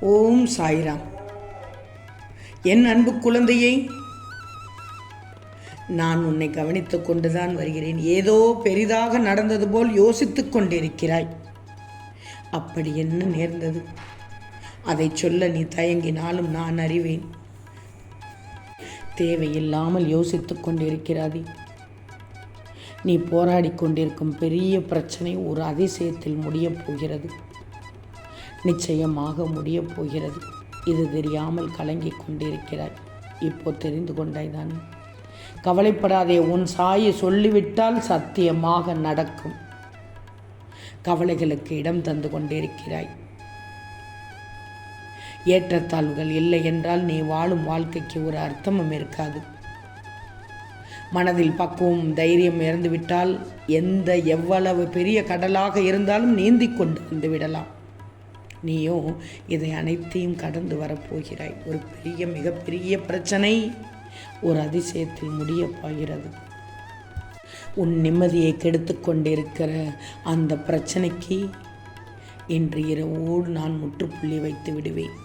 ஓம் சாய்ராம். என் அன்பு குழந்தையை நான் உன்னை கவனித்துக் கொண்டுதான் வருகிறேன். ஏதோ பெரிதாக நடந்தது போல் யோசித்துக் கொண்டிருக்கிறாய். அப்படி என்ன நேர்ந்தது? அதை சொல்ல நீ தயங்கினாலும் நான் அறிவேன். தேவையில்லாமல் யோசித்துக் கொண்டிருக்கிறாதி. நீ போராடி கொண்டிருக்கும் பெரிய பிரச்சனை ஒரு அதிசயத்தில் முடியப் போகிறது. நிச்சயமாக முடியப் போகிறது. இது தெரியாமல் கலங்கிக் கொண்டிருக்கிறாய் இப்போ தெரிந்து கொண்டாய்தான். கவலைப்படாதே உன் சாயை சொல்லிவிட்டால் சத்தியமாக நடக்கும். கவலைகளுக்கு இடம் தந்து கொண்டிருக்கிறாய். ஏற்றத்தாழ்வுகள் இல்லை என்றால் நீ வாழும் வாழ்க்கைக்கு ஒரு அர்த்தமும் இருக்காது. மனதில் பக்குவம் தைரியம் இறந்துவிட்டால் எந்த எவ்வளவு பெரிய கடலாக இருந்தாலும் நீந்தி கொண்டு வந்து விடலாம். நீயோ இதை அனைத்தையும் கடந்து வரப்போகிறாய். ஒரு பெரிய மிகப்பெரிய பிரச்சனை ஒரு அதிசயத்தில் முடியப் போகிறது. உன் நிம்மதியை கெடுத்து கொண்டிருக்கிற அந்த பிரச்சனைக்கு இன்று இரவோடு நான் முற்றுப்புள்ளி வைத்து விடுவேன்.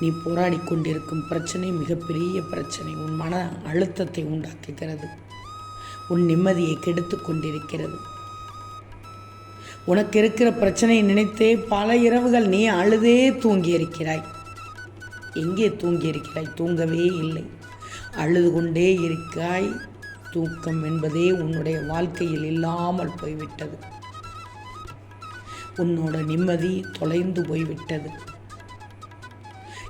நீ போராடி கொண்டிருக்கும் பிரச்சனை மிகப்பெரிய பிரச்சனை. உன் மன அழுத்தத்தை உண்டாக்குகிறது. உன் நிம்மதியை கெடுத்து கொண்டிருக்கிறது. உனக்கு இருக்கிற பிரச்சனையை நினைத்தே பல இரவுகள் நீ அழுதே தூங்கியிருக்கிறாய். எங்கே தூங்கியிருக்கிறாய்? தூங்கவே இல்லை. அழுது கொண்டே இருக்காய். தூக்கம் என்பதே உன்னுடைய வாழ்க்கையில் இல்லாமல் போய்விட்டது. உன்னோட நிம்மதி தொலைந்து போய்விட்டது.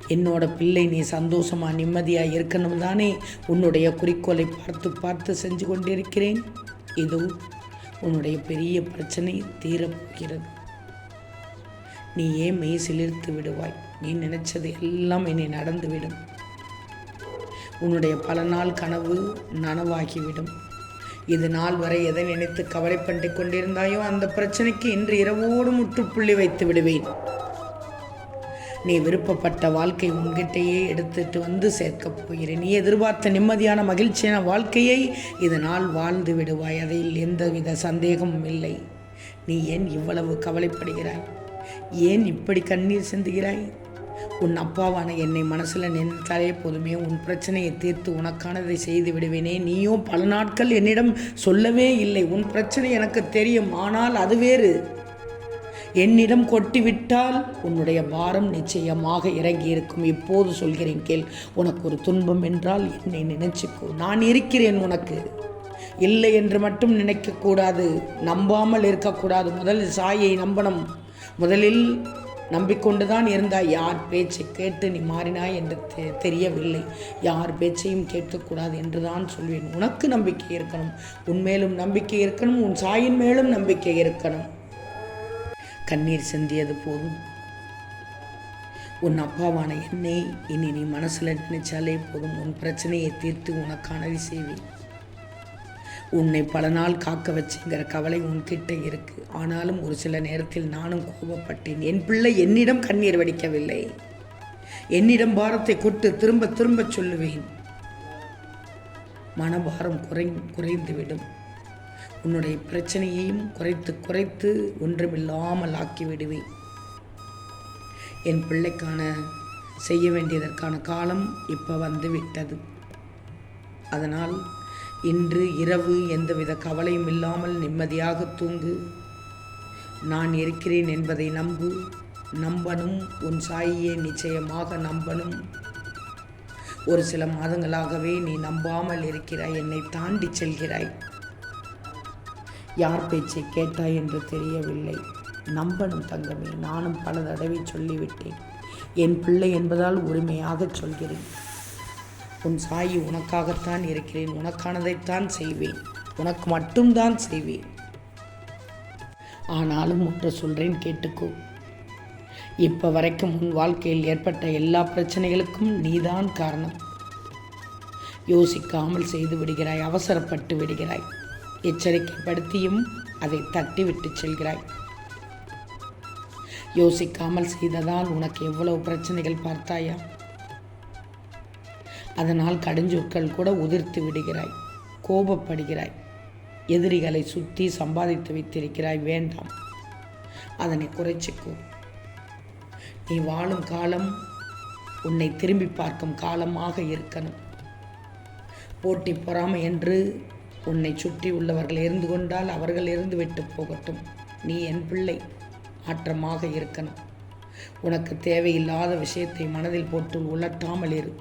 என்னோட பிள்ளை நீ சந்தோஷமா நிம்மதியாக இருக்கணும் தானே உன்னுடைய குறிக்கோளை பார்த்து பார்த்து செஞ்சு கொண்டிருக்கிறேன். இது உன்னுடைய பெரிய பிரச்சனை தீரப்போகிறது. நீ ஏன் மெய் சிலிர்த்து விடுவாய்? நீ நினைச்சது எல்லாம் என்னை நடந்துவிடும். உன்னுடைய பல நாள் கனவு நனவாகிவிடும். இது நாள் வரை எதை நினைத்து கவலைப்பட்டு கொண்டிருந்தாயோ அந்த பிரச்சனைக்கு இன்று இரவோடு முற்றுப்புள்ளி வைத்து விடுவேன். நீ விருப்பப்பட்ட வாழ்க்கை உன்கிட்டயே எடுத்துட்டு வந்து சேர்க்கப் போகிறேன். நீ எதிர்பார்த்த நிம்மதியான மகிழ்ச்சியான வாழ்க்கையை இதனால் வாழ்ந்து விடுவாய். அதில் எந்தவித சந்தேகமும் இல்லை. நீ ஏன் இவ்வளவு கவலைப்படுகிறாய்? ஏன் இப்படி கண்ணீர் சிந்துகிறாய்? உன் அப்பாவான என்னை மனசில் நினைத்தாலே போதுமே உன் பிரச்சனையை தீர்த்து உனக்கானதை செய்து விடுவேனே. நீயும் பல நாட்கள் என்னிடம் சொல்லவே இல்லை. உன் பிரச்சனை எனக்கு தெரியும் ஆனால் அது வேறு. என்னிடம் கொட்டிவிட்டால் உன்னுடைய பாரம் நிச்சயமாக இறங்கி இருக்கும் இப்போது சொல்கிறேன் கேள் உனக்கு ஒரு துன்பம் என்றால் என்னை நினைச்சுக்கோ. நான் இருக்கிறேன் உனக்கு. இல்லை என்று மட்டும் நினைக்கக்கூடாது நம்பாமல் இருக்கக்கூடாது. முதலில் சாயை நம்பணும். முதலில் நம்பிக்கொண்டுதான் இருந்தாய். யார் பேச்சை கேட்டு நீ மாறினாய் என்று தெ- தெரியவில்லை. யார் பேச்சையும் கேட்கக்கூடாது என்று தான் சொல்வேன். உனக்கு நம்பிக்கை இருக்கணும். உன் மேலும் நம்பிக்கை இருக்கணும். உன் சாயின் மேலும் நம்பிக்கை இருக்கணும். கண்ணீர் சிந்தியது போதும். உன் அப்பாவான என்னை இனி நீ மனசில் நினைச்சாலே போதும். உன் பிரச்சனையை தீர்த்து உனக்கானதை செய்வேன் உன்னை பல நாள் காக்க வச்சுங்கிற கவலை உன்கிட்ட இருக்கு. ஆனாலும் ஒரு சில நேரத்தில் நானும் கோபப்பட்டேன். என் பிள்ளை என்னிடம் கண்ணீர் வடிக்கவில்லை. என்னிடம் பாரத்தை கொட்டு திரும்ப திரும்ப சொல்லுவேன். மனபாரம் குறை குறைந்துவிடும். உன்னுடைய பிரச்சனையையும் குறைத்து குறைத்து ஒன்றுமில்லாமல் ஆக்கி விடுவேன் என் பிள்ளைக்கான செய்ய வேண்டியதற்கான காலம் இப்போ வந்து விட்டது அதனால் இன்று இரவு எந்தவித கவலையும் இல்லாமல் நிம்மதியாக தூங்கு. நான் இருக்கிறேன் என்பதை நம்பு. நம்பணும் உன் சாயியை நிச்சயமாக நம்பணும். ஒரு சில மாதங்களாகவே நீ நம்பாமல் இருக்கிறாய். என்னை தாண்டி செல்கிறாய். யார் பேச்சை கேட்டாய் என்று தெரியவில்லை. நம்பனும் தங்கமே நானும் பல தடவை சொல்லிவிட்டேன். என் பிள்ளை என்பதால் உரிமையாக சொல்கிறேன். உன் சாயி உனக்காகத்தான் இருக்கிறேன் உனக்கானதைத்தான் செய்வேன். உனக்கு மட்டும்தான் செய்வேன். ஆனாலும் ஒன்று சொல்கிறேன் கேட்டுக்கோ. இப்போ வரைக்கும் உன் வாழ்க்கையில் ஏற்பட்ட எல்லா பிரச்சனைகளுக்கும் நீதான் காரணம். யோசிக்காமல் செய்து விடுகிறாய் அவசரப்பட்டு விடுகிறாய். எச்சரிக்கைப்படுத்தியும் அதை தட்டிவிட்டு செல்கிறாய். யோசிக்காமல் செய்ததால் உனக்கு எவ்வளவு பிரச்சனைகள் பார்த்தாயா? அதனால் கடுஞ்சொற்கள் கூட உதிர்த்து விடுகிறாய். கோபப்படுகிறாய். எதிரிகளை சுற்றி சம்பாதித்து வைத்திருக்கிறாய். வேண்டாம். அதனை குறைச்சிக்கோ நீ வாழும் காலம் உன்னை திரும்பி பார்க்கும் காலமாக இருக்கணும். போட்டி பொறாமை என்று உன்னை சுற்றி உள்ளவர்கள் இருந்து கொண்டால் அவர்கள் இருந்து விட்டு போகட்டும். நீ என் பிள்ளை. ஆற்றமாக இருக்கணும். உனக்கு தேவையில்லாத விஷயத்தை மனதில் போட்டு உலட்டாமல் இரு.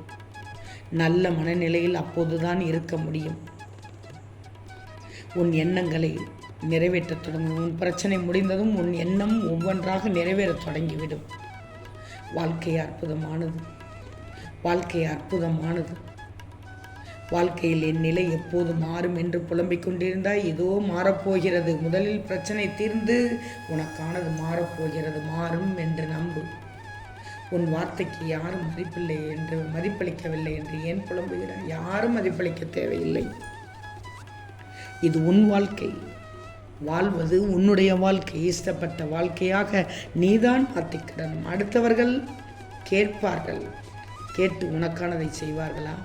நல்ல மனநிலையில் அப்போதுதான் இருக்க முடியும். உன் எண்ணங்களை நிறைவேற்ற தொடங்கும். உன் பிரச்சனை முடிந்ததும் உன் எண்ணம் ஒவ்வொன்றாக நிறைவேறத் தொடங்கிவிடும். வாழ்க்கை அற்புதமானது. வாழ்க்கை அற்புதமானது. வாழ்க்கையில் என் நிலை எப்போது மாறும் என்று புலம்பிக் கொண்டிருந்தாய் ஏதோ மாறப்போகிறது. முதலில் பிரச்சனை தீர்ந்து உனக்கானது மாறப்போகிறது மாறும் என்று நம்பு. உன் வார்த்தைக்கு யாரும் மதிப்பில்லை என்று மதிப்பளிக்கவில்லை என்று ஏன் புலம்புகிறாய்? யாரும் மதிப்பளிக்க தேவையில்லை. இது உன் வாழ்க்கை. வாழ்வது உன்னுடைய வாழ்க்கை. இஷ்டப்பட்ட வாழ்க்கையாக நீதான் மாற்றிக்கிடணும் அடுத்தவர்கள் கேட்பார்கள். கேட்டு உனக்கானதை செய்வார்களா?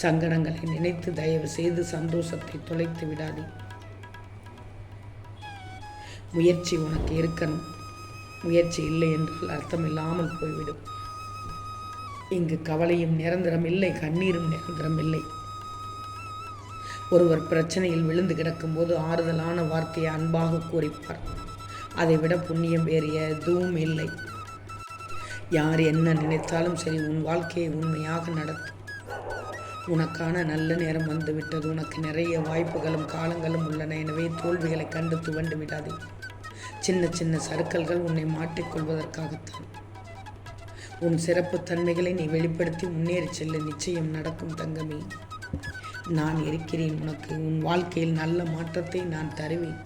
சங்கடங்களை நினைத்து தயவு செய்து சந்தோஷத்தை தொலைத்து விடாதே. முயற்சி உனக்கு இருக்கணும். முயற்சி இல்லை என்றால் அர்த்தம் இல்லாமல் போய்விடும். இங்கு கவலையும் நிரந்தரம் இல்லை கண்ணீரும் நிரந்தரம் இல்லை. ஒருவர் பிரச்சனையில் விழுந்து கிடக்கும்போது ஆறுதலான வார்த்தையை அன்பாக கூறிப்பார். அதை விட புண்ணியம் வேறு எதுவும் இல்லை. யார் என்ன நினைத்தாலும் சரி உன் வாழ்க்கையை உண்மையாக நடத்தும். உனக்கான நல்ல நேரம் வந்துவிட்டது. உனக்கு நிறைய வாய்ப்புகளும் காலங்களும் உள்ளன. எனவே தோல்விகளை கண்டு துவண்டு விடாதே. சின்ன சின்ன சறுக்கல்கள் உன்னை மாட்டிக்கொள்வதற்காகத்தான் உன் சிறப்பு தன்மைகளை நீ வெளிப்படுத்தி முன்னேறி செல்ல. நிச்சயம் நடக்கும் தங்கமே. நான் இருக்கிறேன். உனக்கு உன் வாழ்க்கையில் நல்ல மாற்றத்தை நான் தருவேன்.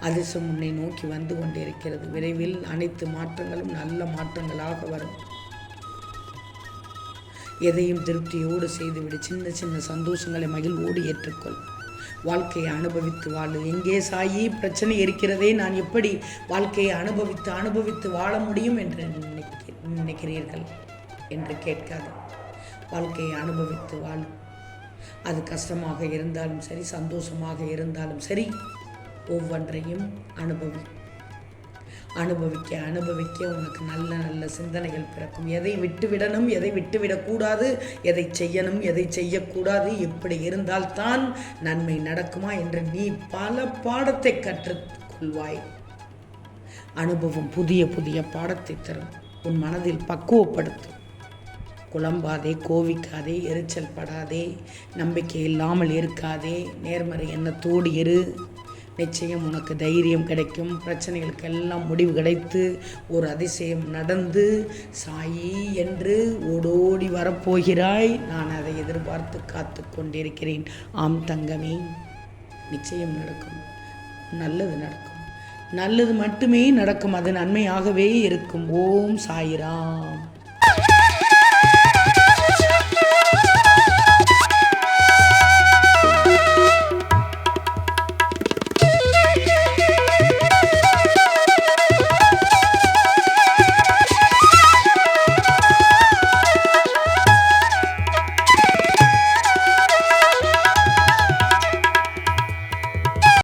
அதிர்ஷ்டம் உன்னை நோக்கி வந்து கொண்டிருக்கிறது. விரைவில் அனைத்து மாற்றங்களும் நல்ல மாற்றங்களாக வரும். எதையும் திருப்தியோடு செய்துவிடு. சின்ன சின்ன சந்தோஷங்களை மகிழ்வோடு ஏற்றுக்கொள். வாழ்க்கையை அனுபவித்து வாழு. எங்கே சாயி பிரச்சனை இருக்கிறதே நான் எப்படி வாழ்க்கையை அனுபவித்து அனுபவித்து வாழ முடியும் என்று நினைக்க நினைக்கிறீர்கள் என்று கேட்காது. வாழ்க்கையை அனுபவித்து வாழும் அது கஷ்டமாக இருந்தாலும் சரி சந்தோஷமாக இருந்தாலும் சரி ஒவ்வொன்றையும் அனுபவி அனுபவிக்க அனுபவிக்க உனக்கு நல்ல நல்ல சிந்தனைகள் பிறக்கும். எதை விட்டுவிடணும் எதை விட்டுவிடக்கூடாது எதை செய்யணும் எதை செய்யக்கூடாது எப்படி இருந்தால்தான் நன்மை நடக்குமா என்று நீ பல பாடத்தை கற்றுக்கொள்வாய். அனுபவம் புதிய புதிய பாடத்தை தரும். உன் மனதில் பக்குவப்படுத்தும் குழம்பாதே கோவிக்காதே எரிச்சல் படாதே நம்பிக்கை இல்லாமல் இருக்காதே நேர்மறை எண்ணத்தோடு இரு. நிச்சயம் உனக்கு தைரியம் கிடைக்கும். பிரச்சனைகளுக்கெல்லாம் முடிவு கிடைத்து ஒரு அதிசயம் நடந்து சாயி என்று ஓடோடி வரப்போகிறாய். நான் அதை எதிர்பார்த்து காத்து கொண்டிருக்கிறேன். ஆம் தங்கமே நிச்சயம் நடக்கும். நல்லது நடக்கும். நல்லது மட்டுமே நடக்கும். அது நன்மையாகவே இருக்கும். ஓம் சாயிராம்.